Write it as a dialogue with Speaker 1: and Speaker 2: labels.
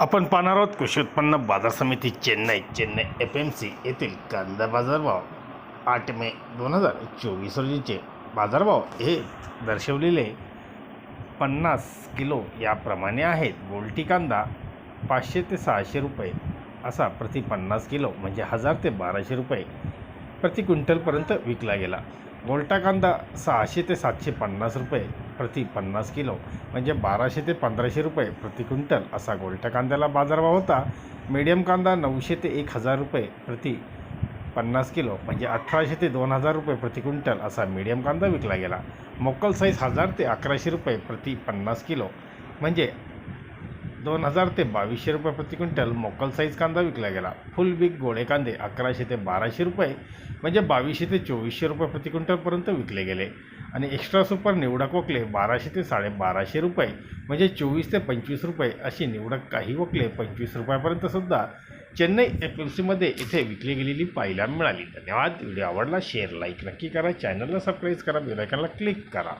Speaker 1: आपण पाहणार आहोत कृषी उत्पन्न बाजार समिती Chennai Chennai F M C येथील कांदा बाजारभाव आठ मे दोन हजार चोवीस रोजीचे. बाजारभाव हे दर्शवलेले पन्नास किलो याप्रमाणे आहेत. गोल्टी कांदा पाचशे ते सहाशे रुपये असा प्रति पन्नास किलो म्हणजे हजार ते बाराशे रुपये प्रति क्विंटलपर्यंत विकला गेला. गोल्टा कांदा सहाशे ते सातशे पन्नास रुपये प्रति पन्नास किलो म्हणजे बाराशे ते पंधराशे रुपये प्रति क्विंटल असा गोलट्या कांद्याला बाजारभाव होता. मीडियम कांदा नऊशे ते एक हजार रुपये प्रति पन्नास किलो म्हणजे अठराशे ते दोन हजार रुपये प्रति क्विंटल असा मीडियम कांदा विकला गेला. मोकल साईज हजार ते अकराशे रुपये प्रति पन्नास किलो म्हणजे दोन हजार ते बावीसशे रुपये प्रति क्विंटल मोकल साईज कांदा विकला गेला. फुल बिग गोळे कांदे अकराशे ते बाराशे रुपये म्हणजे बावीसशे ते चोवीसशे रुपये प्रति क्विंटलपर्यंत विकले गेले. आणि एक्स्ट्रा सुपर निवडक वकले बाराशे ते साडेबाराशे रुपये म्हणजे चोवीस ते पंचवीस रुपये अशी निवडक काही वकले पंचवीस रुपयापर्यंत सुद्धा चेन्नई एफ इथे विकली गेलेली पाहायला मिळाली. धन्यवाद. व्हिडिओ आवडला शेअर लाईक नक्की करा. चॅनलला सबस्क्राईब करा. बेलायकनला क्लिक करा.